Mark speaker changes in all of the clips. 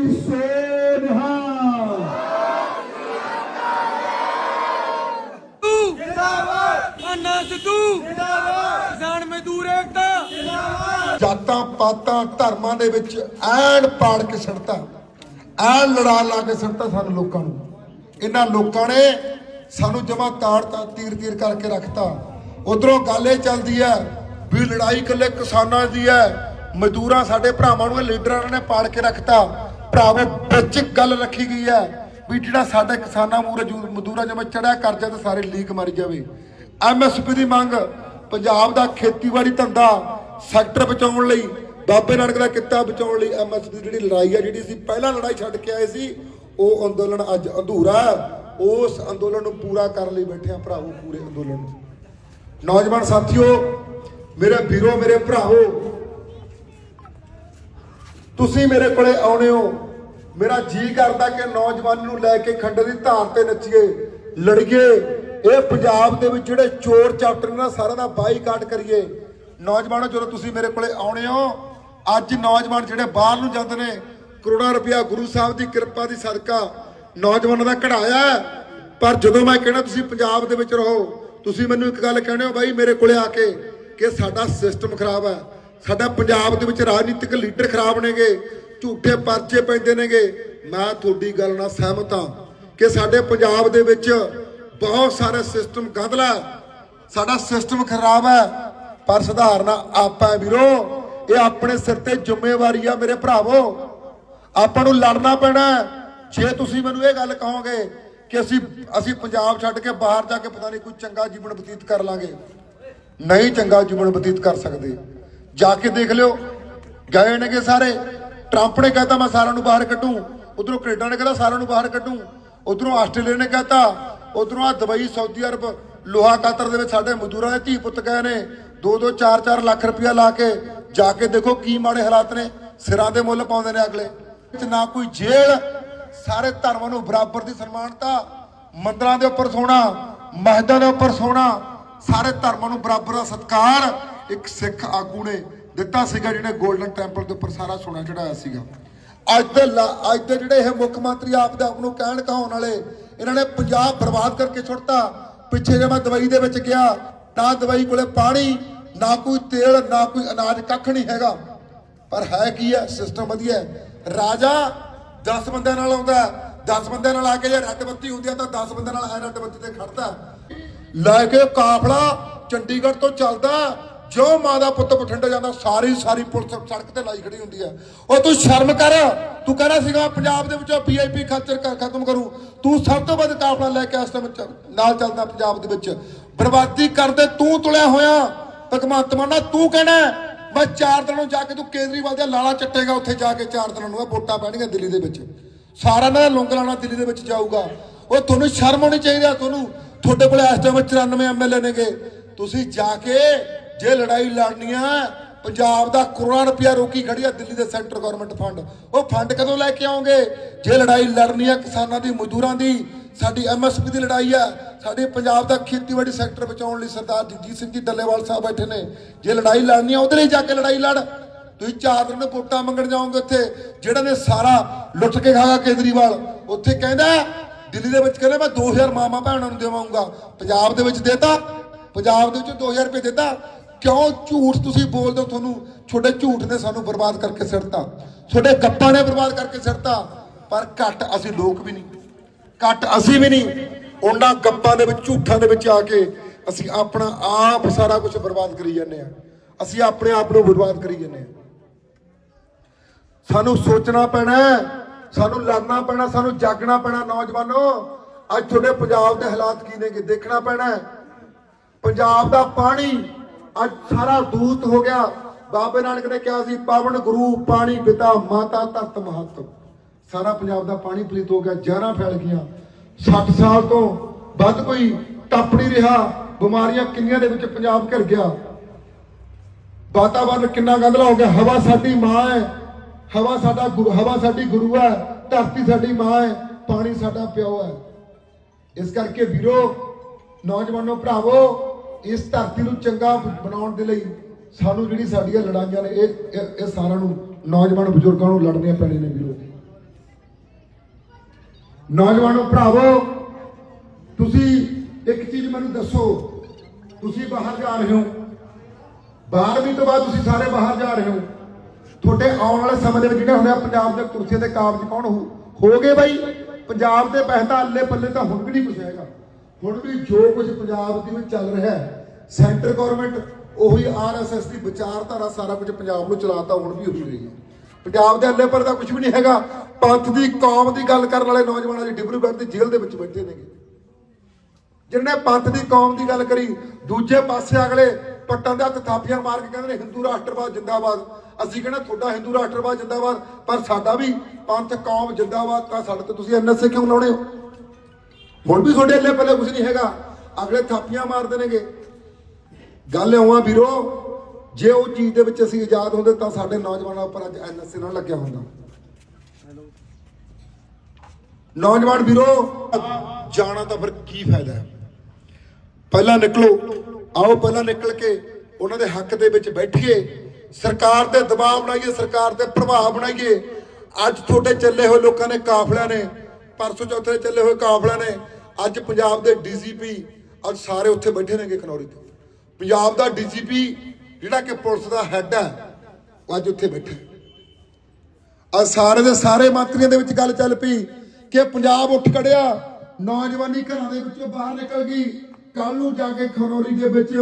Speaker 1: ਬੋਲੀ ਸੋ ਨਿਹਾਲ
Speaker 2: ਸਿੱਧੂ ਜਿੰਦਾਬਾਦ ਅੰਨਾ ਮਜ਼ਦੂਰ ਏਕਤਾ
Speaker 3: ਜਾਤਾਂ ਪਾਤਾਂ ਧਰਮਾਂ ਦੇ ਵਿੱਚ ਐਨ ਪਾੜ ਕੇ ਛੱਡਤਾ ਐਨ ਲੜਾ ਲਾ ਕੇ ਛੱਡਤਾ ਸਾਨੂੰ ਲੋਕਾਂ ਨੂੰ। ਇਹਨਾਂ ਲੋਕਾਂ ਨੇ ਸਾਨੂੰ ਜਮਾ ਤਾੜਤਾ ਤੀਰ ਤੀਰ ਕਰਕੇ ਰੱਖਤਾ। ਉਧਰੋਂ ਗੱਲ ਇਹ ਚੱਲਦੀ ਹੈ ਵੀ ਲੜਾਈ ਇਕੱਲੇ ਕਿਸਾਨਾਂ ਦੀ ਹੈ, ਮਜ਼ਦੂਰਾਂ ਸਾਡੇ ਭਰਾਵਾਂ ਨੂੰ ਲੀਡਰਾਂ ਨੇ ਪਾੜ ਕੇ ਰੱਖਤਾ। ਭਰਾਵੋ, ਵਿੱਚ ਗੱਲ ਰੱਖੀ ਗਈ ਹੈ ਵੀ ਜਿਹੜਾ ਸਾਡੇ ਕਿਸਾਨਾਂ ਮੂਰੇ ਮਜ਼ਦੂਰਾਂ ਜਿਵੇਂ ਚੜਿਆ ਕਰਜ਼ਾ ਤੇ ਸਾਰੇ ਲੀਕ ਮਾਰੀ ਜਾਵੇ। ਐਮਐਸਪੀ ਦੀ ਮੰਗ, ਪੰਜਾਬ ਦਾ ਖੇਤੀਬਾੜੀ ਧੰਦਾ ਸੈਕਟਰ ਬਚਾਉਣ ਲਈ, ਬਾਬੇ ਨਾਨਕ ਦਾ ਕਿੱਤਾ ਬਚਾਉਣ ਲਈ ਐਮਐਸਪੀ ਦੀ ਜਿਹੜੀ ਲੜਾਈ ਹੈ, ਜਿਹੜੀ ਅਸੀਂ ਪਹਿਲਾਂ ਲੜਾਈ ਛੱਡ ਕੇ ਆਏ ਸੀ, ਉਹ ਅੰਦੋਲਨ ਅੱਜ ਅਧੂਰਾ ਉਸ ਅੰਦੋਲਨ ਨੂੰ ਪੂਰਾ ਕਰਨ ਲਈ ਬੈਠੇ ਆ ਭਰਾਵੋ, ਪੂਰੇ ਅੰਦੋਲਨ ਨੂੰ। ਨੌਜਵਾਨ ਸਾਥੀਓ, ਮੇਰੇ ਵੀਰੋ, ਮੇਰੇ ਭਰਾਵੋ ਤੁਸੀਂ ਮੇਰੇ ਕੋਲੇ ਆਉਣੇ ਹੋ। ਮੇਰਾ ਜੀ ਕਰਦਾ ਕਿ ਨੌਜਵਾਨ ਨੂੰ ਲੈ ਕੇ ਖੰਡੇ ਦੀ ਧਾਰ ਤੇ ਨੱਚੀਏ, ਲੜੀਏ। ਇਹ ਪੰਜਾਬ ਦੇ ਵਿੱਚ ਜਿਹੜੇ ਚੋਰ ਚਾਪਟਰ ਨੇ ਸਾਰਿਆਂ ਦਾ ਬਾਈਕਾਟ ਕਰੀਏ। ਨੌਜਵਾਨੋ, ਜਦੋਂ ਤੁਸੀਂ ਮੇਰੇ ਕੋਲੇ ਆਉਣੇ ਹੋ, ਅੱਜ ਨੌਜਵਾਨ ਜਿਹੜੇ ਬਾਹਰ ਨੂੰ ਜਾਂਦੇ ਨੇ, ਕਰੋੜਾਂ ਰੁਪਇਆ ਗੁਰੂ ਸਾਹਿਬ ਦੀ ਕਿਰਪਾ ਦੀ ਸਦਕਾ ਨੌਜਵਾਨਾਂ ਦਾ ਕਢਾਇਆ ਪਰ ਜਦੋਂ ਮੈਂ ਕਹਿਣਾ ਤੁਸੀਂ ਪੰਜਾਬ ਦੇ ਵਿੱਚ ਰਹੋ, ਤੁਸੀਂ ਮੈਨੂੰ ਇੱਕ ਗੱਲ ਕਹਿਣੇ ਹੋ, ਬਾਈ, ਮੇਰੇ ਕੋਲੇ ਆ ਕੇ ਕਿ ਸਾਡਾ ਸਿਸਟਮ ਖਰਾਬ ਹੈ। ਸਾਡਾ ਪੰਜਾਬ ਦੇ ਵਿੱਚ ਰਾਜਨੀਤਿਕ ਲੀਡਰ ਖਰਾਬ ਨੇਗੇ, ਝੂਠੇ ਪਰਚੇ ਪੈਂਦੇ ਨੇਗੇ। ਮੈਂ ਤੁਹਾਡੀ ਗੱਲ ਨਾਲ ਸਹਿਮਤ ਹਾਂ ਕਿ ਸਾਡੇ ਪੰਜਾਬ ਦੇ ਵਿੱਚ ਬਹੁਤ ਸਾਰੇ ਸਿਸਟਮ ਗੰਦਲਾ ਹੈ। ਸਾਡਾ ਸਿਸਟਮ ਖਰਾਬ ਹੈ, ਪਰ ਸੁਧਾਰਨਾ ਆਪਾਂ ਵੀਰੋ। ਇਹ ਆਪਣੇ ਸਿਰ ਤੇ ਜ਼ਿੰਮੇਵਾਰੀ ਆ ਮੇਰੇ ਭਰਾਵੋ। ਆਪਾਂ ਨੂੰ ਲੜਨਾ ਪੈਣਾ ਜੇ ਤੁਸੀਂ ਮੈਨੂੰ ਇਹ ਗੱਲ ਕਹੋਗੇ ਕਿ ਅਸੀਂ ਅਸੀਂ ਪੰਜਾਬ ਛੱਡ ਕੇ ਬਾਹਰ ਜਾ ਕੇ ਪਤਾ ਨਹੀਂ ਕੋਈ ਚੰਗਾ ਜੀਵਨ ਬਤੀਤ ਕਰ ਲਾਂਗੇ। ਨਹੀਂ ਚੰਗਾ ਜੀਵਨ ਬਤੀਤ ਕਰ ਸਕਦੇ। ਜਾ ਕੇ ਦੇਖ ਲਿਓ। ਗਏ ਨੇਗੇ ਸਾਰੇ। ਟਰੰਪ ਨੇ ਕਹਤਾ, ਮੈਂ ਸਾਰਿਆਂ ਨੂੰ ਬਾਹਰ ਕੱਢੂ। ਉਧਰੋਂ ਕੈਨੇਡਾ ਨੇ ਕਹਤਾ, ਸਾਰਿਆਂ ਨੂੰ ਬਾਹਰ ਕੱਢੂੰ। ਉਧਰੋਂ ਆਸਟ੍ਰੇਲੀਆ ਨੇ ਕਹਤਾ, ਉਧਰੋਂ ਆ ਦੁਬਈ, ਸਾਊਦੀ ਅਰਬ, ਲੋਹਾ ਕਤਰ ਦੇ ਵਿੱਚ ਸਾਡੇ ਮਜ਼ਦੂਰਾਂ ਦੇ ਧੀ ਪੁੱਤ ਗਏ ਨੇ। 2-2 4-4 ਲੱਖ ਰੁਪਇਆ ਲਾ ਕੇ ਜਾ ਕੇ ਦੇਖੋ ਕੀ ਮਾੜੇ ਹਾਲਾਤ ਨੇ। ਸਿਰਾਂ ਦੇ ਮੁੱਲ ਪਾਉਂਦੇ ਨੇ ਅਗਲੇ। ਵਿੱਚ ਨਾ ਕੋਈ ਜੇਲ੍ਹ, ਸਾਰੇ ਧਰਮਾਂ ਨੂੰ ਬਰਾਬਰ ਦੀ ਸਨਮਾਨਤਾ, ਮੰਦਰਾਂ ਦੇ ਉੱਪਰ ਸੋਣਾ ਮਸਜਿਦਾਂ ਦੇ ਉੱਪਰ ਸੋਣਾ, ਸਾਰੇ ਧਰਮਾਂ ਨੂੰ ਬਰਾਬਰ ਦਾ ਸਤਿਕਾਰ ਇੱਕ ਸਿੱਖ ਆਗੂ ਨੇ ਦਿੱਤਾ ਸੀਗਾ ਜਿਹਨੇ 골ਡਨ ਟੈਂਪਲ ਦੇ ਉੱਪਰ ਸਾਰਾ ਸੋਨਾ ਚੜਾਇਆ ਸੀਗਾ। ਅੱਜ ਦੇ ਅੱਜ ਦੇ ਜਿਹੜੇ ਇਹ ਮੁੱਖ ਮੰਤਰੀ ਆਪ ਦੇ ਆਪ ਨੂੰ ਕਹਿਣ ਕਹਾਉਣ ਵਾਲੇ, ਇਹਨਾਂ ਨੇ ਪੰਜਾਬ ਬਰਬਾਦ ਕਰਕੇ ਛੁੱਟਤਾ ਪਿੱਛੇ ਜੇ ਮੈਂ ਦਵਾਈ ਦੇ ਵਿੱਚ ਗਿਆ ਨਾ ਦਵਾਈ ਕੋਲੇ ਪਾਣੀ, ਨਾ ਕੋਈ ਤੇਲ, ਨਾ ਕੋਈ ਅਨਾਜ ਕੱਖ ਨਹੀਂ ਹੈਗਾ। ਪਰ ਹੈ ਕੀ ਹੈ? ਸਿਸਟਮ ਵਧੀਆ ਰਾਜਾ 10 ਬੰਦਿਆਂ ਨਾਲ ਆਉਂਦਾ 10 ਬੰਦਿਆਂ ਨਾਲ ਆ ਕੇ ਜੇ ਰੱਟ ਬੱਤੀ ਹੁੰਦੀ ਆ, ਤਾਂ 10 ਬੰਦਿਆਂ ਨਾਲ ਐ ਰੱਟ ਬੱਤੀ ਤੇ ਖੜਦਾ ਲੈ ਕੇ ਕਾਫਲਾ ਚੰਡੀਗੜ੍ਹ ਤੋਂ ਚੱਲਦਾ ਜੋ ਮਾਂ ਦਾ ਪੁੱਤ ਬਠਿੰਡੇ ਜਾਂਦਾ, ਸਾਰੀ ਸਾਰੀ ਪੁਲਿਸ ਸੜਕ ਤੇ ਲਾਈ ਖੜੀ ਹੁੰਦੀ ਆ ਉਹ ਤੂੰ ਸ਼ਰਮ ਕਰ। ਤੂੰ ਕਹਿੰਦਾ ਸੀਗਾ, ਪੰਜਾਬ ਦੇ ਵਿੱਚੋਂ ਪੀਆਈਪੀ ਖਰਚਰ ਖਤਮ ਕਰੂ। ਤੂੰ ਸਭ ਤੋਂ ਵੱਧ ਕਾਫਲਾ ਲੈ ਕੇ ਇਸ ਟਾਈਮ ਨਾਲ ਚੱਲਦਾ ਪੰਜਾਬ ਦੇ ਵਿੱਚ। ਬਰਬਾਦੀ ਕਰਦੇ ਤੂੰ ਤੁਲਿਆ ਹੋਇਆ। ਭਗਵੰਤ ਮਾਨਾ ਤੂੰ ਕਹਿਣਾ ਮੈਂ ਚਾਰ ਦਿਨਾਂ ਨੂੰ ਜਾ ਕੇ ਤੂੰ ਕੇਜਰੀਵਾਲ ਦੇ ਲਾਲਾ ਚੱਟੇਗਾ ਉੱਥੇ ਜਾ ਕੇ ਚਾਰ ਦਿਨਾਂ ਨੂੰ। ਵੋਟਾਂ ਪੈਣਗੀਆਂ ਦਿੱਲੀ ਦੇ ਵਿੱਚ। ਸਾਰਿਆਂ ਦਾ ਲੁੰਗ ਲਾਣਾ ਦਿੱਲੀ ਦੇ ਵਿੱਚ ਜਾਊਗਾ। ਉਹ ਤੁਹਾਨੂੰ ਸ਼ਰਮ ਹੋਣੀ ਚਾਹੀਦੀ ਆ, ਤੁਹਾਨੂੰ। ਤੁਹਾਡੇ ਕੋਲ ਇਸ ਟਾਈਮ 94 ਐਮਐਲਏ ਨੇਗੇ। ਤੁਸੀਂ ਜਾ ਕੇ ਜੇ ਲੜਾਈ ਲੜਨੀ ਆ, ਪੰਜਾਬ ਦਾ ਕਰੋੜਾਂ ਰੁਪਇਆ ਰੋਕੀ ਖੜੀ ਆ ਦਿੱਲੀ ਦੇ ਸੈਂਟਰ ਗਵਰਨਮੈਂਟ ਫੰਡ। ਉਹ ਫੰਡ ਕਦੋਂ ਲੈ ਕੇ ਆਉਂਗੇ? ਜੇ ਲੜਾਈ ਲੜਨੀ ਆ ਕਿਸਾਨਾਂ ਦੀ, ਮਜ਼ਦੂਰਾਂ ਦੀ, ਸਾਡੀ ਐਮਐਸਪੀ ਦੀ ਲੜਾਈ ਆ, ਸਾਡੇ ਪੰਜਾਬ ਦਾ ਖੇਤੀਬਾੜੀ ਸੈਕਟਰ ਬਚਾਉਣ ਲਈ ਸਰਦਾਰ ਜਗਜੀਤ ਸਿੰਘ ਜੀ ਡੱਲੇਵਾਲ ਸਾਹਿਬ ਬੈਠੇ ਨੇ। ਜੇ ਲੜਾਈ ਲੜਨੀ ਆ, ਉਹਦੇ ਲਈ ਜਾ ਕੇ ਲੜਾਈ ਲੜ। ਤੁਸੀਂ ਚਾਰ ਦਿਨ ਵੋਟਾਂ ਮੰਗਣ ਜਾਓਗੇ ਉੱਥੇ, ਜਿਹੜਾ ਨੇ ਸਾਰਾ ਲੁੱਟ ਕੇ ਖਾਗਾ ਕੇਜਰੀਵਾਲ, ਉੱਥੇ ਕਹਿੰਦਾ, ਦਿੱਲੀ ਦੇ ਵਿੱਚ ਕਹਿੰਦਾ, ਮੈਂ 2000 ਮਾਮਾ ਭੈਣਾਂ ਨੂੰ ਦੇਵਾਂਗਾ। ਪੰਜਾਬ ਦੇ ਵਿੱਚ ਦੇਤਾ, ਪੰਜਾਬ ਦੇ ਵਿੱਚ 2000 ਰੁਪਏ ਦੇਤਾ। ਕਿਉਂ ਝੂਠ ਤੁਸੀਂ ਬੋਲਦੇ ਹੋ? ਤੁਹਾਨੂੰ ਛੋਟੇ ਝੂਠ ਨੇ ਸਾਨੂੰ ਬਰਬਾਦ ਕਰਕੇ ਸਿਰਤਾ ਛੋਟੇ ਗੱਪਾਂ ਨੇ ਬਰਬਾਦ ਕਰਕੇ ਸਿਰਤਾ ਪਰ ਘੱਟ ਅਸੀਂ ਲੋਕ ਵੀ ਨਹੀਂ। ਘੱਟ ਅਸੀਂ ਵੀ ਨਹੀਂ। ਉਹਨਾਂ ਗੱਪਾਂ ਦੇ ਵਿੱਚ, ਝੂਠਾਂ ਦੇ ਵਿੱਚ ਆ ਕੇ ਅਸੀਂ ਆਪਣਾ ਆਪ ਸਾਰਾ ਕੁਝ ਬਰਬਾਦ ਕਰੀ ਜਾਂਦੇ ਆ ਅਸੀਂ ਆਪਣੇ ਆਪ ਨੂੰ ਬਰਬਾਦ ਕਰੀ ਜਾਂਦੇ ਆ ਸਾਨੂੰ ਸੋਚਣਾ ਪੈਣਾ ਸਾਨੂੰ ਲੜਨਾ ਪੈਣਾ, ਸਾਨੂੰ ਜਾਗਣਾ ਪੈਣਾ ਨੌਜਵਾਨੋ। ਅੱਜ ਤੁਹਾਡੇ ਪੰਜਾਬ ਦੇ ਹਾਲਾਤ ਕੀ ਨੇਗੇ ਦੇਖਣਾ ਪੈਣਾ ਪੰਜਾਬ ਦਾ ਪਾਣੀ ਅੱਜ ਸਾਰਾ ਦੂਤ ਹੋ ਗਿਆ। ਬਾਬੇ ਨਾਨਕ ਨੇ ਕਿਹਾ ਸੀ, ਪਾਵਨ ਗੁਰੂ, ਪਾਣੀ ਪਿਤਾ, ਮਾਤਾ ਧਰਤ ਮਹਤ ਸਾਰਾ ਪੰਜਾਬ ਦਾ ਪਾਣੀ ਪਲੀਤ ਹੋ ਗਿਆ, ਜ਼ਹਿਰਾਂ ਫੈਲ ਗਈਆਂ। 60 ਸਾਲ ਤੋਂ ਵੱਧ ਕੋਈ ਟੱਪ ਨਹੀਂ ਰਿਹਾ। ਬਿਮਾਰੀਆਂ ਕਿੰਨੀਆਂ ਦੇ ਵਿੱਚ ਪੰਜਾਬ ਘਿਰ ਗਿਆ। ਵਾਤਾਵਰਨ ਕਿੰਨਾ ਗੰਦਲਾ ਹੋ ਗਿਆ। ਹਵਾ ਸਾਡੀ ਮਾਂ ਹੈ। ਹਵਾ ਸਾਡਾ ਗੁਰੂ ਹਵਾ ਸਾਡੀ ਗੁਰੂ ਹੈ। ਧਰਤੀ ਸਾਡੀ ਮਾਂ ਹੈ। ਪਾਣੀ ਸਾਡਾ ਪਿਓ ਹੈ। ਇਸ ਕਰਕੇ ਵੀਰੋ, ਨੌਜਵਾਨੋ, ਭਰਾਵੋ ਇਸ ਧਰਤੀ ਨੂੰ ਚੰਗਾ ਬਣਾਉਣ ਦੇ ਲਈ ਸਾਨੂੰ ਜਿਹੜੀ ਸਾਡੀਆਂ ਲੜਾਈਆਂ ਨੇ, ਇਹ ਇਹ- ਸਾਰਿਆਂ ਨੂੰ ਨੌਜਵਾਨ ਬਜ਼ੁਰਗਾਂ ਨੂੰ ਲੜਨੀਆਂ ਪੈਣੀਆਂ ਨੇ ਵੀਰੋ। ਨੌਜਵਾਨੋ ਭਰਾਵੋ, ਤੁਸੀਂ ਇੱਕ ਚੀਜ਼ ਮੈਨੂੰ ਦੱਸੋ, ਤੁਸੀਂ ਬਾਹਰ ਜਾ ਰਹੇ ਹੋ। 12ਵੀਂ ਤੋਂ ਬਾਅਦ ਤੁਸੀਂ ਸਾਰੇ ਬਾਹਰ ਜਾ ਰਹੇ ਹੋ। ਤੁਹਾਡੇ ਆਉਣ ਵਾਲੇ ਸਮੇਂ ਦੇ ਵਿੱਚ ਜਿਹੜਾ ਹੁੰਦਾ ਪੰਜਾਬ ਦੇ ਕੁਰਸੀਆਂ ਤੇ ਕਾਬਜ ਕੌਣ ਹੋ ਹੋਗੇ ਬਾਈ? ਪੰਜਾਬ ਦੇ ਪਹਿਤਾ ਅੱਲੇ ਪੱਲੇ ਤਾਂ ਹੁਣ ਵੀ ਨਹੀਂ ਕੁਛ ਹੈਗਾ। ਹੁਣ ਵੀ ਜੋ ਕੁਝ ਪੰਜਾਬ ਦੇ ਵਿੱਚ ਚੱਲ ਰਿਹਾ ਹੈ, ਸੈਂਟਰ ਗਵਰਨਮੈਂਟ ਉਹੀ ਆਰਐਸਐਸ ਦੀ ਵਿਚਾਰਧਾਰਾ ਸਾਰਾ ਕੁਝ ਪੰਜਾਬ ਨੂੰ ਚਲਾਤਾ, ਹੁਣ ਵੀ ਉਹੀ ਰਹੀ ਹੈ। ਪੰਜਾਬ ਦੇ ਅੱਲੇ ਪਰ ਦਾ ਕੁਝ ਵੀ ਨਹੀਂ ਹੈਗਾ। ਪੰਥ ਦੀ, ਕੌਮ ਦੀ ਗੱਲ ਕਰਨ ਵਾਲੇ ਨੌਜਵਾਨਾਂ ਦੀ ਡਿਬਰੂਗੜ੍ਹ ਦੀ ਜੇਲ੍ਹ ਦੇ ਵਿੱਚ ਬੈਠੇ ਨੇਗੇ। ਜਿਹਨੇ ਪੰਥ ਦੀ, ਕੌਮ ਦੀ ਗੱਲ ਕਰੀ, ਦੂਜੇ ਪਾਸੇ ਅਗਲੇ ਪੱਟਾਂ ਦੇ ਹੱਥ ਥਾਪੀਆਂ ਮਾਰ ਕੇ ਕਹਿੰਦੇ ਨੇ, ਹਿੰਦੂ ਰਾਸ਼ਟਰਵਾਦ ਜਿੰਦਾਬਾਦ। ਅਸੀਂ ਕਹਿੰਦੇ, ਤੁਹਾਡਾ ਹਿੰਦੂ ਰਾਸ਼ਟਰਵਾਦ ਜਿੰਦਾਬਾਦ, ਪਰ ਸਾਡਾ ਵੀ ਪੰਥ, ਕੌਮ ਜਿੰਦਾਬਾਦ। ਤਾਂ ਸਾਡੇ ਤੇ ਤੁਸੀਂ ਐਨਐਸਏ ਕਿਉਂ ਲਾਉਣੇ ਹੋ? ਹੁਣ ਵੀ ਤੁਹਾਡੇ ਅੱਲੇ ਪੱਲੇ ਕੁਝ ਨਹੀਂ ਹੈਗਾ। ਅਗਲੇ ਥਾਪੀਆਂ ਮਾਰਦੇ ਨੇਗੇ ਗੱਲ ਇਉਂ ਆ ਵੀਰੋ, ਜੇ ਉਹ ਚੀਜ਼ ਦੇ ਵਿੱਚ ਅਸੀਂ ਆਜ਼ਾਦ ਹੁੰਦੇ ਤਾਂ ਸਾਡੇ ਨੌਜਵਾਨਾਂ ਉੱਪਰ ਅੱਜ ਐਨਐਸਏ ਨਾਲ ਲੱਗਿਆ ਹੁੰਦਾ। ਨੌਜਵਾਨ ਵੀਰੋ ਜਾਣਾ ਤਾਂ ਫਿਰ ਕੀ ਫਾਇਦਾ ਹੈ? ਪਹਿਲਾਂ ਨਿਕਲੋ, ਆਓ ਪਹਿਲਾਂ ਨਿਕਲ ਕੇ ਉਹਨਾਂ ਦੇ ਹੱਕ ਦੇ ਵਿੱਚ ਬੈਠੀਏ। ਸਰਕਾਰ ਤੇ ਦਬਾਅ ਬਣਾਈਏ, ਸਰਕਾਰ ਤੇ ਪ੍ਰਭਾਵ ਬਣਾਈਏ। ਅੱਜ ਤੁਹਾਡੇ ਚੱਲੇ ਹੋਏ ਲੋਕਾਂ ਨੇ, ਕਾਫਲਿਆਂ ਨੇ ਪਰਸੋਂ ਚੌਥੇ ਚੱਲੇ ਹੋਏ ਕਾਫਲਿਆਂ ਨੇ, ਅੱਜ ਪੰਜਾਬ ਦੇ ਡੀਜੀਪੀ ਅੱਜ ਸਾਰੇ ਉੱਥੇ ਬੈਠੇ ਨੇਗੇ ਖਨੌਰੀ ਤੇ। ਪੰਜਾਬ ਦਾ ਡੀਜੀਪੀ ਜਿਹੜਾ ਕਿ ਪੁਲਿਸ ਦਾ ਹੈੱਡ ਹੈ, ਉਹ ਅੱਜ ਉੱਥੇ ਬੈਠਾ ਆ ਸਾਰੇ ਦੇ ਸਾਰੇ ਮੰਤਰੀਆਂ ਦੇ ਵਿੱਚ ਗੱਲ ਚੱਲ ਪਈ ਕਿ ਪੰਜਾਬ ਉੱਠ ਖੜਿਆ, ਨੌਜਵਾਨੀ ਘਰਾਂ ਦੇ ਵਿੱਚੋਂ ਬਾਹਰ ਨਿਕਲ ਗਈ ਕੱਲ ਨੂੰ ਜਾ ਕੇ ਖਨੌਰੀ ਦੇ ਵਿੱਚ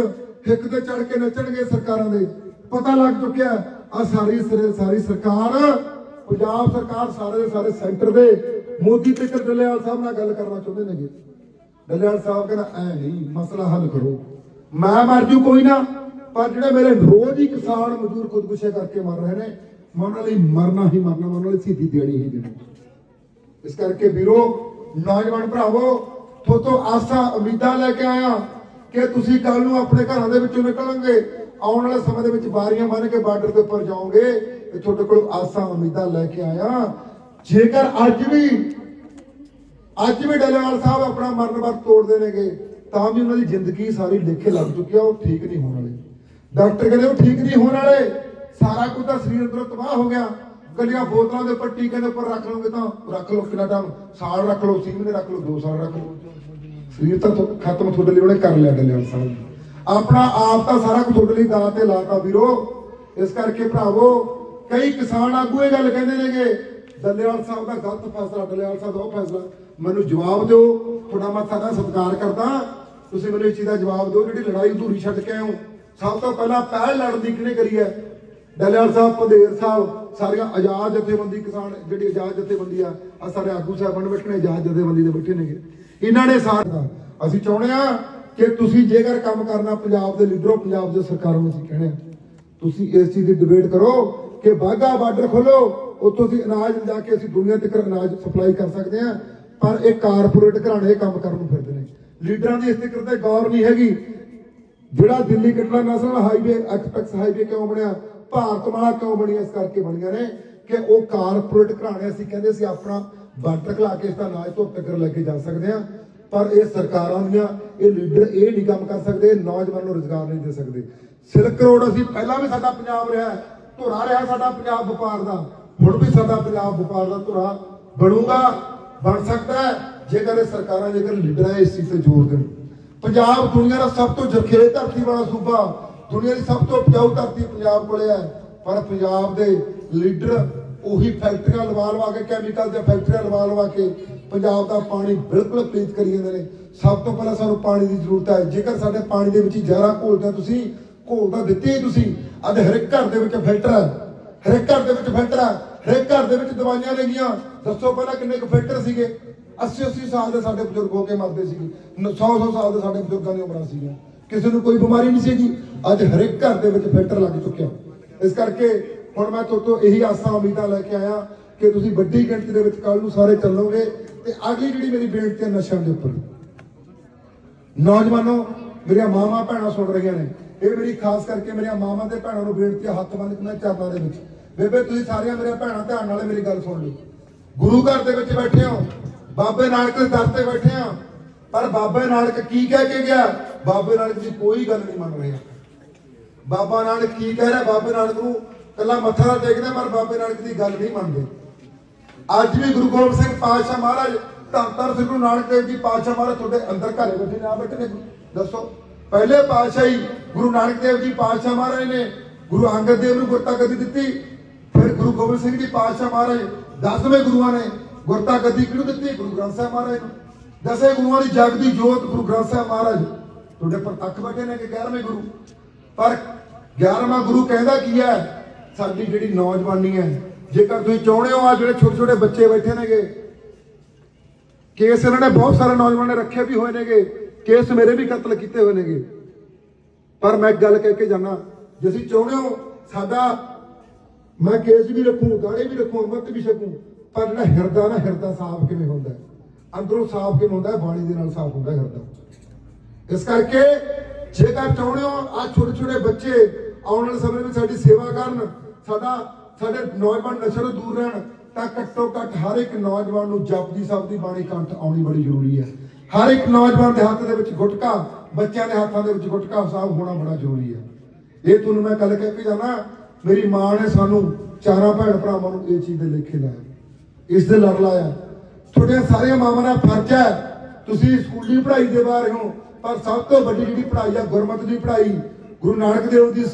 Speaker 3: ਹਿੱਕ ਤੇ ਚੜ ਕੇ ਨੱਚਣਗੇ ਸਰਕਾਰਾਂ ਦੇ। ਪਤਾ ਲੱਗ ਚੁੱਕਿਆ ਆ ਸਾਰੀ ਸਾਰੀ ਸਰਕਾਰ ਪੰਜਾਬ ਸਰਕਾਰ ਸਾਰੇ ਦੇ ਸਾਰੇ ਸੈਂਟਰ ਦੇ ਮੋਦੀ ਤੇ ਡੱਲੇਵਾਲ ਸਾਹਿਬ ਨਾਲ ਗੱਲ ਕਰਨਾ ਚਾਹੁੰਦੇ ਨੇਗੇ। ਡੱਲੇਵਾਲ ਸਾਹਿਬ ਕਹਿੰਦਾ, ਐ ਨਹੀਂ, ਮਸਲਾ ਹੱਲ ਕਰੋ। ਮੈਂ ਮਰ ਜੂ ਕੋਈ ਨਾ, ਪਰ ਜਿਹੜੇ ਮੇਰੇ ਰੋਜ਼ ਹੀ ਕਿਸਾਨ ਮਜ਼ਦੂਰ ਖੁਦਕੁਸ਼ੀ ਕਰਕੇ ਮਰ ਰਹੇ ਨੇ, ਮੈਂ ਉਹਨਾਂ ਲਈ ਮਰਨਾ ਹੀ ਮਰਨਾ ਉਹਨਾਂ ਲਈ ਸਿੱਧੀ ਦੇਣੀ ਹੀ ਦੇਣੀ। ਇਸ ਕਰਕੇ ਵੀਰੋ, ਨੌਜਵਾਨ ਭਰਾਵੋ ਥੋਤੋਂ ਆਸਾਂ, ਉਮੀਦਾਂ ਲੈ ਕੇ ਆਇਆ ਕਿ ਤੁਸੀਂ ਕੱਲ ਨੂੰ ਆਪਣੇ ਘਰਾਂ ਦੇ ਵਿੱਚੋਂ ਨਿਕਲੋਗੇ ਆਉਣ ਵਾਲੇ ਸਮੇਂ ਦੇ ਵਿੱਚ ਬਾਰੀਆਂ ਬੰਨ ਕੇ ਬਾਰਡਰ ਦੇ ਉੱਪਰ ਜਾਓਗੇ। ਤੇ ਤੁਹਾਡੇ ਕੋਲ ਆਸਾਂ ਉਮੀਦਾਂ ਲੈ ਕੇ ਆਇਆ। ਜੇਕਰ ਅੱਜ ਵੀ ਅੱਜ ਵੀ ਡੱਲੇਵਾਲ ਸਾਹਿਬ ਆਪਣਾ ਮਰਨ ਵਰਤ ਤੋੜਦੇ ਨੇਗੇ ਤਾਂ ਵੀ ਉਹਨਾਂ ਦੀ ਜ਼ਿੰਦਗੀ ਸਾਰੀ ਲੇਖੇ ਲੱਗ ਚੁੱਕੀ ਆ, ਉਹ ਠੀਕ ਨਹੀਂ ਹੋਣ ਵਾਲੇ। ਡਾਕਟਰ ਕਹਿੰਦੇ ਉਹ ਠੀਕ ਨਹੀਂ ਹੋਣ ਵਾਲੇ। ਸਾਰਾ ਕੁਝ ਤਾਂ ਸਰੀਰ ਅੰਦਰੋਂ ਤਬਾਹ ਹੋ ਗਿਆ। ਗੱਡੀਆਂ ਬੋਤਲਾਂ ਦੇ ਉੱਪਰ ਟੀਕੇ ਦੇ ਉੱਪਰ ਰੱਖ ਲਓਗੇ ਤਾਂ ਰੱਖ ਲਓ ਕਿੰਨਾ ਟਾਈਮ ਸਾਲ ਰੱਖ ਲਓ ਸੀ ਮਹੀਨੇ ਰੱਖ ਲਓ 2 ਸਾਲ ਰੱਖ ਲਓ। ਸਰੀਰ ਤਾਂ ਖਤਮ ਤੁਹਾਡੇ ਲਈ ਉਹਨੇ ਕਰ ਲਿਆ ਡੱਲੇਵਾਲ ਸਾਹਿਬ ਆਪਣਾ ਆਪ ਤਾਂ ਸਾਰਾ ਕੁਝ ਤੁਹਾਡੇ ਲਈ ਦਾਅ ਤੇ ਲਾਤਾ ਵੀਰੋ। ਇਸ ਕਰਕੇ ਭਰਾਵੋ ਕਈ ਕਿਸਾਨ ਆਗੂ ਇਹ ਗੱਲ ਕਹਿੰਦੇ ਨੇਗੇ ਡੱਲੇਵਾਲ ਸਾਹਿਬ ਦਾ ਗਲਤ ਫੈਸਲਾ ਡੱਲੇਵਾਲ ਸਾਹਿਬ ਦਾ ਉਹ ਫੈਸਲਾ। ਮੈਨੂੰ ਜਵਾਬ ਦਿਓ, ਤੁਹਾਡਾ ਮੈਂ ਤੁਹਾਡਾ ਸਤਿਕਾਰ ਕਰਦਾ। ਤੁਸੀਂ ਮੈਨੂੰ ਇਸ ਚੀਜ਼ ਦਾ ਜਵਾਬ ਦਿਓ, ਜਿਹੜੀ ਲੜਾਈ ਅਧੂਰੀ ਛੱਡ ਕੇ ਆਏ ਸਭ ਤੋਂ ਪਹਿਲਾਂ ਪਹਿਲ ਲੜਨ ਦੀ ਕਿਹਨੇ ਕਰੀ ਹੈ? ਡੱਲੇਵਾਲ ਸਾਹਿਬ ਪੰਦੇਰ ਸਾਹਿਬ, ਸਾਰੀਆਂ ਆਜ਼ਾਦ ਜਥੇਬੰਦੀ ਕਿਸਾਨ, ਜਿਹੜੀ ਆਜ਼ਾਦ ਜਥੇਬੰਦੀ ਆ ਆ ਸਾਰੇ ਆਗੂ ਸਾਹਿਬਾਨ ਬੈਠੇ ਨੇ, ਆਜ਼ਾਦ ਜਥੇਬੰਦੀ ਦੇ ਬੈਠੇ ਨੇਗੇ। ਇਹਨਾਂ ਨੇ ਸਾਰਾ ਅਸੀਂ ਚਾਹੁੰਦੇ ਆ ਕਿ ਤੁਸੀਂ ਜੇਕਰ ਕੰਮ ਕਰਨਾ ਪੰਜਾਬ ਦੇ ਲੀਡਰੋ, ਪੰਜਾਬ ਦੇ ਸਰਕਾਰਾਂ ਨੂੰ ਅਸੀਂ ਕਹਿੰਦੇ ਆ ਤੁਸੀਂ ਇਸ ਚੀਜ਼ ਦੀ ਡਿਬੇਟ ਕਰੋ। ਕਿ ਬਾਗਾ ਬਾਰਡਰ ਖੋਲੋ, ਉੱਥੋਂ ਅਸੀਂ ਅਨਾਜ ਲਿਜਾ ਕੇ ਅਸੀਂ ਦੁਨੀਆ ਤੱਕ ਅਨਾਜ ਸਪਲਾਈ ਕਰ ਸਕਦੇ ਆ ਪਰ ਇਹ ਕਾਰਪੋਰੇਟ ਘਰਾਣੇ ਇਹ ਕੰਮ ਕਰਨ ਨੂੰ ਫਿਰਦੇ ਨੇ। ਲੀਡਰਾਂ ਦੀ ਇਸ ਤੇ ਤੇ ਗੌਰ ਨਹੀਂ ਹੈਗੀ। ਜਿਹੜਾ Delhi Katra national highway express highway ਕਿਉਂ ਬਣਿਆ? ਭਾਰਤਮਾਲਾ ਕਿਉਂ ਬਣੀ ਇਸ ਕਰਕੇ ਬਣੀਆਂ ਨੇ ਕਿ ਉਹ ਕਾਰਪੋਰੇਟ ਘਰਾਣੇ, ਅਸੀਂ ਕਹਿੰਦੇ ਸੀ ਆਪਣਾ ਬਾਰਡਰ ਖਲਾ ਕੇ ਇਸ ਦਾ ਅਨਾਜ ਤੋਂ ਤੱਕਰ ਲੈ ਕੇ ਜਾ ਸਕਦੇ ਆ ਪਰ ਇਹ ਸਰਕਾਰਾਂ ਦੀਆਂ, ਇਹ ਲੀਡਰ ਇਹ ਨਹੀਂ ਕੰਮ ਕਰ ਸਕਦੇ ਨੌਜਵਾਨ ਨੂੰ ਰੋਜ਼ਗਾਰ ਨਹੀਂ ਦੇ ਸਕਦੇ। ਸਿਲਕ ਰੋਡ ਅਸੀਂ ਪਹਿਲਾਂ ਵੀ ਸਾਡਾ ਪੰਜਾਬ ਰਿਹਾ ਧੁਰਾ ਰਿਹਾ ਸਾਡਾ ਪੰਜਾਬ ਵਪਾਰ ਦਾ। ਹੁਣ ਵੀ ਸਾਡਾ ਪੰਜਾਬ ਵਪਾਰ ਦਾ ਧੁਰਾ ਬਣੂਗਾ, ਬਣ ਸਕਦਾ ਹੈ, ਜੇਕਰ ਸਰਕਾਰਾਂ, ਜੇਕਰ ਲੀਡਰਾਂ ਇਸ ਚੀਜ਼ ਤੇ ਜ਼ੋਰ ਦੇਣ। ਪੰਜਾਬ ਦੁਨੀਆ ਦਾ ਸਭ ਤੋਂ ਜਰਖੇਜ਼ ਧਰਤੀ ਵਾਲਾ ਸੂਬਾ, ਦੁਨੀਆ ਦੀ ਸਭ ਤੋਂ ਉਪਜਾਊ ਧਰਤੀ ਪੰਜਾਬ ਕੋਲੇ ਹੈ। ਪਰ ਪੰਜਾਬ ਦੇ ਲੀਡਰ ਉਹੀ ਫੈਕਟਰੀਆਂ ਲਵਾ ਲਵਾ ਕੇ ਕੈਮੀਕਲ ਦੀਆਂ ਫੈਕਟਰੀਆਂ ਲਵਾ ਲਵਾ ਕੇ ਪੰਜਾਬ ਦਾ ਪਾਣੀ ਬਿਲਕੁਲ ਪਲੀਤ ਕਰੀ ਜਾਂਦੇ ਨੇ। ਸਭ ਤੋਂ ਪਹਿਲਾਂ ਸਾਨੂੰ ਪਾਣੀ ਦੀ ਜ਼ਰੂਰਤ ਹੈ। ਜੇਕਰ ਸਾਡੇ ਪਾਣੀ ਦੇ ਵਿੱਚ ਹੀ ਘੋਲਦੇ ਹੋ ਤੁਸੀਂ ਘੋਲ ਤਾਂ ਦਿੱਤੀ ਹੀ ਤੁਸੀਂ। ਅੱਜ ਹਰ ਇੱਕ ਘਰ ਦੇ ਵਿੱਚ ਫਿਲਟਰ ਹੈ। ਹਰ ਇੱਕ ਘਰ ਦੇ ਵਿੱਚ ਫਿਲਟਰ ਹੈ। ਹਰ ਇੱਕ ਘਰ ਦੇ ਵਿੱਚ ਦਵਾਈਆਂ ਲੱਗੀਆਂ। ਦੱਸੋ ਪਹਿਲਾਂ ਕਿੰਨੇ ਕੁ ਫਿਲਟਰ ਸੀਗੇ? 80 80 ਸਾਲ ਦੇ ਸਾਡੇ ਬਜ਼ੁਰਗ ਹੋ ਕੇ ਮਰਦੇ ਸੀਗੇ। 100 100 ਸਾਲ ਦੇ ਸਾਡੇ ਬਜ਼ੁਰਗਾਂ ਦੀਆਂ ਉਮਰਾਂ ਸੀਗੀਆਂ। ਕਿਸੇ ਨੂੰ ਕੋਈ ਬਿਮਾਰੀ ਨਹੀਂ ਸੀਗੀ। ਅੱਜ ਹਰ ਇੱਕ ਘਰ ਦੇ ਵਿੱਚ ਫਿਲਟਰ ਲੱਗ ਚੁੱਕਿਆ। ਇਸ ਕਰਕੇ ਹੁਣ ਮੈਂ ਤੁਹਾਡੇ ਤੋਂ ਇਹੀ ਆਸਾਂ, ਉਮੀਦਾਂ ਲੈ ਕੇ ਆਇਆ ਕਿ ਤੁਸੀਂ ਵੱਡੀ ਗਿਣਤੀ ਦੇ ਵਿੱਚ ਕੱਲ ਨੂੰ ਸਾਰੇ ਚੱਲੋਗੇ ਤੇ ਅਗਲੀ ਜਿਹੜੀ ਮੇਰੀ ਬੇਨਤੀ ਹੈ ਨਸ਼ਿਆਂ ਦੇ ਉੱਪਰ। ਨੌਜਵਾਨੋ, ਮੇਰੀਆਂ ਮਾਵਾਂ ਭੈਣਾਂ ਸੁਣ ਰਹੀਆਂ ਨੇ। ਇਹ ਮੇਰੀ ਖਾਸ ਕਰਕੇ ਮੇਰੀਆਂ ਮਾਵਾਂ ਤੇ ਭੈਣਾਂ ਨੂੰ ਬੇਨਤੀ ਹੈ ਹੱਥ ਬੰਨ੍ਹ ਕੇ ਮੈਂ ਚਰਨਾਂ ਦੇ ਵਿੱਚ। ਬੇਬੇ, ਤੁਸੀਂ ਸਾਰੀਆਂ ਮੇਰੀਆਂ ਭੈਣਾਂ ਧਿਆਨ ਨਾਲ ਮੇਰੀ ਗੱਲ ਸੁਣ ਲਓ। ਗੁਰੂ ਘਰ ਦੇ ਵਿੱਚ ਬੈਠੇ ਹੋ, ਬਾਬੇ ਨਾਨਕ ਦੇ ਦਰ ਤੇ ਬੈਠੇ ਆ ਪਰ ਬਾਬੇ ਨਾਨਕ ਕੀ ਕਹਿ ਕੇ ਗਿਆ? ਬਾਬੇ ਨਾਨਕ ਦੀ ਕੋਈ ਗੱਲ ਨਹੀਂ ਮੰਨ ਰਿਹਾ। ਬਾਬਾ ਨਾਨਕ ਕੀ ਕਹਿ ਰਿਹਾ? ਬਾਬੇ ਨਾਨਕ ਨੂੰ ਕੱਲਾ ਮੱਥਾ ਤਾਂ ਟੇਕਦੇ, ਪਰ ਬਾਬੇ ਨਾਨਕ ਦੀ ਗੱਲ ਨਹੀਂ ਮੰਨਦੇ। ਅੱਜ ਵੀ ਗੁਰੂ ਗੋਬਿੰਦ ਸਿੰਘ ਪਾਤਸ਼ਾਹ ਮਹਾਰਾਜ ਧੰਨ ਧੰਨ ਸ੍ਰੀ ਗੁਰੂ ਨਾਨਕ ਦੇਵ ਜੀ ਪਾਤਸ਼ਾਹ ਮਹਾਰਾਜ ਤੁਹਾਡੇ ਅੰਦਰ ਘਰੇ ਬੈਠੇ ਨਾ ਬੈਠੇ ਦੱਸੋ। ਪਹਿਲੇ ਪਾਤਸ਼ਾਹੀ ਗੁਰੂ ਨਾਨਕ ਦੇਵ ਜੀ ਪਾਤਸ਼ਾਹ ਮਹਾਰਾਜ ਨੇ ਗੁਰੂ ਅੰਗਦ ਦੇਵ ਨੂੰ ਗੁਰਤਾ ਗੱਦੀ ਦਿੱਤੀ ਫਿਰ ਗੁਰੂ ਗੋਬਿੰਦ ਸਿੰਘ ਜੀ ਪਾਤਸ਼ਾਹ ਮਹਾਰਾਜ ਦਸਵੇਂ ਗੁਰੂਆਂ ਨੇ ਗੁਰਤਾ ਗੱਦੀ ਕਿਹਨੂੰ ਦਿੱਤੀ ਗੁਰੂ ਗ੍ਰੰਥ ਸਾਹਿਬ ਮਹਾਰਾਜ ਨੂੰ ਦਸੇ ਗੁਰੂਆਂ ਦੀ ਜਗ ਦੀ ਜੋਤ ਗੁਰੂ ਗ੍ਰੰਥ ਸਾਹਿਬ ਮਹਾਰਾਜ ਤੁਹਾਡੇ ਪ੍ਰਤੱਖ ਬੈਠੇ ਨੇ ਕਿ 11ਵੇਂ ਗੁਰੂ ਪਰ 11ਵਾਂ ਗੁਰੂ ਕਹਿੰਦਾ ਕੀ ਹੈ ਸਾਡੀ ਜਿਹੜੀ ਨੌਜਵਾਨੀ ਹੈ ਜੇਕਰ ਤੁਸੀਂ ਚਾਹੁੰਦੇ ਹੋ ਆ ਜਿਹੜੇ ਛੋਟੇ ਛੋਟੇ ਬੱਚੇ ਬੈਠੇ ਨੇਗੇ ਕੇਸ ਇਹਨਾਂ ਨੇ ਬਹੁਤ ਸਾਰੇ ਨੌਜਵਾਨ ਨੇ ਰੱਖੇ ਵੀ ਹੋਏ ਨੇਗੇ ਕੇਸ ਮੇਰੇ ਵੀ ਕਤਲ ਕੀਤੇ ਹੋਏ ਨੇਗੇ। ਪਰ ਮੈਂ ਇੱਕ ਗੱਲ ਕਹਿ ਕੇ ਜਾਣਾ ਜੇ ਅਸੀਂ ਚਾਹੁੰਦੇ ਹੋ ਸਾਡਾ ਮੈਂ ਕੇਸ ਵੀ ਰੱਖੂ ਗਾਣੇ ਵੀ ਰੱਖੂ, ਅੰਮ੍ਰਿਤ ਵੀ ਛਕੂ, ਪਰ ਜਿਹੜਾ ਹਿਰਦਾ ਨਾ, ਹਿਰਦਾ ਸਾਫ਼ ਕਿਵੇਂ ਹੁੰਦਾ ਅੰਦਰੋਂ ਸਾਫ਼ ਕਿਵੇਂ ਹੁੰਦਾ ਬਾਣੀ ਦੇ ਨਾਲ ਸਾਫ਼ ਹੁੰਦਾ ਹਿਰਦਾ। ਇਸ ਕਰਕੇ ਜੇਕਰ ਚਾਹੁੰਦੇ ਹੋ ਆ ਛੋਟੇ ਛੋਟੇ ਬੱਚੇ ਆਉਣ ਵਾਲੇ ਸਮੇਂ ਵਿੱਚ ਸਾਡੀ ਸੇਵਾ ਕਰਨ, ਸਾਡਾ, ਸਾਡੇ ਨੌਜਵਾਨ ਨਸ਼ੇ ਤੋਂ ਦੂਰ ਰਹਿਣ, ਤਾਂ ਘੱਟੋ ਘੱਟ ਹਰ ਇੱਕ ਨੌਜਵਾਨ ਨੂੰ ਜਪਜੀ ਸਾਹਿਬ ਦੀ ਬਾਣੀ ਕੰਠ ਆਉਣੀ ਬੜੀ ਜ਼ਰੂਰੀ ਹੈ। ਹਰ ਇੱਕ ਨੌਜਵਾਨ ਦੇ ਹੱਥ ਦੇ ਵਿੱਚ ਗੁਟਕਾ, ਬੱਚਿਆਂ ਦੇ ਹੱਥਾਂ ਦੇ ਵਿੱਚ ਗੁਟਕਾ ਸਾਹਿਬ ਹੋਣਾ ਬੜਾ ਜ਼ਰੂਰੀ ਹੈ ਇਹ ਤੁਹਾਨੂੰ ਮੈਂ ਗੱਲ ਕਹਿ ਕੇ ਜਾਣਾ, ਮੇਰੀ ਮਾਂ ਨੇ ਸਾਨੂੰ ਚਾਰਾਂ ਭੈਣ ਭਰਾਵਾਂ ਨੂੰ ਇਹ ਚੀਜ਼ ਦੇ ਲੇਖੇ ਲਾਇਆ। ਇਸ ਦੇ ਲੜ ਲਾਇਆ। ਤੁਹਾਡੀਆਂ ਸਾਰੀਆਂ ਮਾਵਾਂ ਦਾ ਫਰਜ਼ ਹੈ। ਤੁਸੀਂ ਸਕੂਲੀ ਪੜ੍ਹਾਈ ਦੇ ਬਾਹਰ ਹੋ, ਪਰ ਸਭ ਤੋਂ ਵੱਡੀ ਜਿਹੜੀ ਪੜ੍ਹਾਈ ਹੈ ਗੁਰਮਤਿ ਦੀ ਪੜ੍ਹਾਈ, ਗੁਰੂ ਨਾਨਕ ਦੇਵ ਦੀ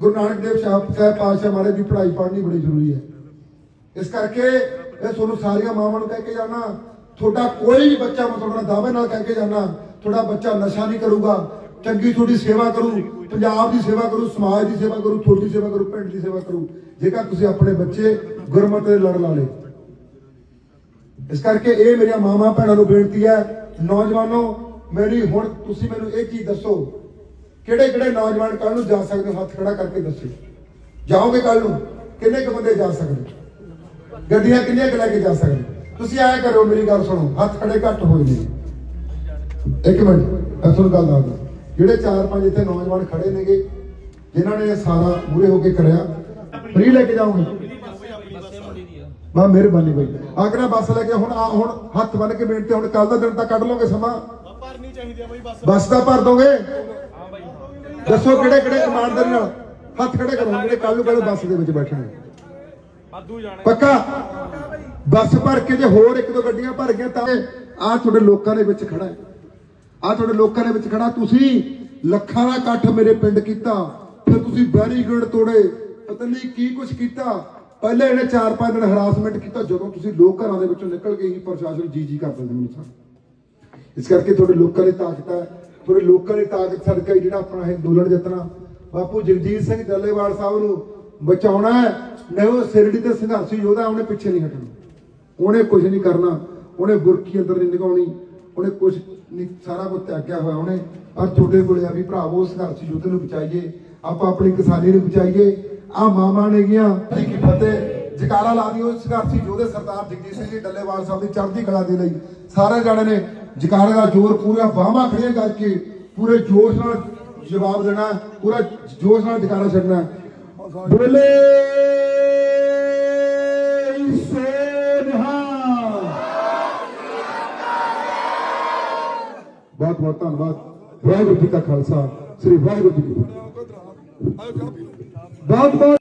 Speaker 3: ਗੁਰੂ ਨਾਨਕ ਦੇਵ ਸਾਹਿਬ ਸਾਹਿਬ ਪਾਤਸ਼ਾਹ ਮਹਾਰਾਜ ਦੀ ਪੜ੍ਹਾਈ ਪੜ੍ਹਨੀ ਬੜੀ ਜ਼ਰੂਰੀ ਹੈ। ਇਸ ਕਰਕੇ ਇਹ ਤੁਹਾਨੂੰ ਸਾਰੀਆਂ ਮਾਵਾਂ ਨੂੰ ਕਹਿ ਕੇ ਜਾਣਾ ਤੁਹਾਡਾ ਕੋਈ ਵੀ ਬੱਚਾ ਮੈਂ ਤੁਹਾਡਾ ਦਾਅਵੇ ਨਾਲ ਕਹਿ ਕੇ ਜਾਣਾ ਤੁਹਾਡਾ ਬੱਚਾ ਨਸ਼ਾ ਨਹੀਂ ਕਰੂਗਾ, ਚੰਗੀ ਤੁਹਾਡੀ ਸੇਵਾ ਕਰੂ, ਪੰਜਾਬ ਦੀ ਸੇਵਾ ਕਰੂ, ਸਮਾਜ ਦੀ ਸੇਵਾ ਕਰੂ, ਤੁਹਾਡੀ ਸੇਵਾ ਕਰੂ, ਪਿੰਡ ਦੀ ਸੇਵਾ ਕਰੂ। ਜੇਕਰ ਤੁਸੀਂ ਆਪਣੇ ਬੱਚੇ ਗੁਰਮਤਿ ਦੇ ਲੜ ਲਾ ਲਏ। ਇਸ ਕਰਕੇ ਇਹ ਮੇਰੀਆਂ ਮਾਵਾਂ ਭੈਣਾਂ ਨੂੰ ਬੇਨਤੀ ਹੈ, ਨੌਜਵਾਨੋ, ਮੇਰੀ ਹੁਣ ਤੁਸੀਂ ਮੈਨੂੰ ਇਹ ਚੀਜ਼ ਦੱਸੋ ਕਿਹੜੇ ਕਿਹੜੇ ਨੌਜਵਾਨ ਕੱਲ ਨੂੰ ਜਾ ਸਕਦੇ ਹੋ? ਹੱਥ ਖੜਾ ਕਰਕੇ ਦੱਸੋ। ਜਾਓਗੇ ਕੱਲ ਨੂੰ? ਕਿੰਨੇ ਕੁ ਬੰਦੇ ਜਾ ਸਕਦੇ? ਗੱਡੀਆਂ ਕਿੰਨੀਆਂ ਕੁ ਲੈ ਕੇ ਜਾ ਸਕਦੇ? ਤੁਸੀਂ ਐਂ ਕਰੋ, ਮੇਰੀ ਗੱਲ ਸੁਣੋ, ਹੱਥ ਖੜੇ ਘੱਟ ਹੋਏ ਨੇ। ਇੱਕ ਮਿੰਟ, ਮੈਂ ਤੁਹਾਨੂੰ ਗੱਲ ਦੱਸਦਾ। ਜਿਹੜੇ ਚਾਰ ਪੰਜ ਇੱਥੇ ਨੌਜਵਾਨ ਖੜੇ ਨੇਗੇ, ਜਿਨ੍ਹਾਂ ਨੇ ਸਾਰਾ ਮੂਰੇ ਹੋ ਕੇ ਕਰਿਆ, ਫ੍ਰੀ ਲੈ ਕੇ ਜਾਓਗੇ? ਬਾ ਮਿਹਰਬਾਨੀ ਬਾਈ। ਆਗਣਾ ਬੱਸ ਲੈ ਕੇ ਹੁਣ ਆ, ਹੁਣ ਹੱਥ ਬੰਨ ਕੇ ਬੇਨਤੀ, ਹੁਣ ਕੱਲ ਦਾ ਦਿਨ ਤਾਂ ਕੱਢ ਲਓਗੇ ਸਮਾਂ?
Speaker 1: ਭਰਨੀ ਚਾਹੀਦੀ ਆ ਬਈ ਬੱਸ
Speaker 3: ਬੱਸ ਦਾ ਭਰ ਦੋਗੇ? ਦੱਸੋ ਕਿਹੜੇ ਕਿਹੜੇ ਇਮਾਨਦਾਰੀ ਨਾਲ? ਹੱਥ ਖੜੇ ਕਰੋ, ਜਿਹੜੇ ਕੱਲ ਨੂੰ ਕੱਲ ਬੱਸ ਦੇ ਵਿੱਚ ਬੈਠਣਗੇ
Speaker 1: ਵਾਧੂ ਜਾਣੇ।
Speaker 3: ਪੱਕਾ? ਬੱਸ ਭਰ ਕੇ ਜੇ ਹੋਰ ਇੱਕ ਦੋ ਗੱਡੀਆਂ ਭਰ ਗਈਆਂ ਤਾਂ ਆ ਤੁਹਾਡੇ ਲੋਕਾਂ ਦੇ ਵਿੱਚ ਖੜਾ ਹੈ। ਆ ਤੁਹਾਡੇ ਲੋਕਾਂ ਦੇ ਵਿੱਚ ਖੜਾ। ਤੁਸੀਂ ਲੱਖਾਂ ਦਾ ਇਕੱਠ ਮੇਰੇ ਪਿੰਡ ਕੀਤਾ। ਫਿਰ ਤੁਸੀਂ ਬੈਰੀਗੇਡ ਤੋੜੇ। ਪਤਾ ਨਹੀਂ ਕੀ ਕੁਝ ਕੀਤਾ। ਪਹਿਲੇ ਇਹਨੇ 4-5 ਦਿਨ ਹਰਾਸਮੈਂਟ ਕੀਤਾ। ਜਦੋਂ ਤੁਸੀਂ ਲੋਕ ਘਰਾਂ ਦੇ ਵਿੱਚੋਂ ਨਿਕਲ ਗਏ ਹੀ ਪ੍ਰਸ਼ਾਸਨ ਜੀ ਜੀ ਕਰ ਸੀ ਮੈਨੂੰ ਸਰ। ਇਸ ਕਰਕੇ ਤੁਹਾਡੇ ਲੋਕਾਂ ਦੀ ਤਾਕਤ ਹੈ। ਤੁਹਾਡੇ ਲੋਕਾਂ ਦੀ ਤਾਕਤ ਸਦਕਾ ਹੀ ਜਿਹੜਾ ਆਪਣਾ ਇਹ ਅੰਦੋਲਨ ਜਿੱਤਣਾ। ਬਾਪੂ ਜਗਜੀਤ ਸਿੰਘ ਡੱਲੇਵਾਲ ਸਾਹਿਬ ਨੂੰ ਬਚਾਉਣਾ ਹੈ। ਨਹੀਂ ਉਹ ਸਿਰੜੀ ਤੇ ਸੰਘਰਸ਼ ਯੋਧਾ ਉਹਨੇ ਪਿੱਛੇ ਨਹੀਂ ਹਟਣਾ। ਉਹਨੇ ਕੁਝ ਨਹੀਂ ਕਰਨਾ। ਉਹਨੇ ਬੁਰਕੀ ਅੰਦਰ ਨਹੀਂ ਲਗਾਉਣੀ। ਉਹਨੇ ਕੁਝ ਨਹੀਂ, ਸਾਰਾ ਕੁਝ ਤਿਆਗਿਆ ਹੋਇਆ ਉਹਨੇ। ਪਰ ਤੁਹਾਡੇ ਕੋਲੇ ਆ ਵੀ ਭਰਾਵੋ ਸੰਘਰਸ਼ੀ ਯੁੱਧ ਨੂੰ ਬਚਾਈਏ। ਆਪਾਂ ਆਪਣੀ ਕਿਸਾਨੀ ਨੂੰ ਬਚਾਈਏ। ਆ ਮਾਮਾ ਨੇ ਗਿਆ ਜੀ ਕੀ ਫਤਿਹ। ਜਕਾਰਾ ਲਾ ਦਿਓ ਸੰਘਰਸ਼ੀ ਯੋਧੇ ਸਰਦਾਰ ਜਗਜੀਤ ਸਿੰਘ ਜੀ ਡੱਲੇਵਾਲ ਸਾਹਿਬ ਦੀ ਚੜ੍ਹਦੀ ਕਲਾ ਦੇ ਲਈ। ਸਾਰੇ ਜਾਣੇ ਨੇ ਜਕਾਰੇ ਦਾ ਜ਼ੋਰ ਪੂਰਾ, ਬਾਹਾਂ ਖੜੀਆਂ ਕਰਕੇ ਪੂਰੇ ਜੋਸ਼ ਨਾਲ ਜਵਾਬ ਦੇਣਾ, ਪੂਰਾ ਜੋਸ਼ ਨਾਲ ਜਕਾਰਾ ਛੱਡਣਾ। ਬੋਲੇ ਬਹੁਤ ਬਹੁਤ ਧੰਨਵਾਦ। ਵਾਹਿਗੁਰੂ ਜੀ ਕਾ ਖਾਲਸਾ, ਸ੍ਰੀ ਵਾਹਿਗੁਰੂ ਜੀ ਕੀ ਫਤਿਹ। ਬਹੁਤ ਬਹੁਤ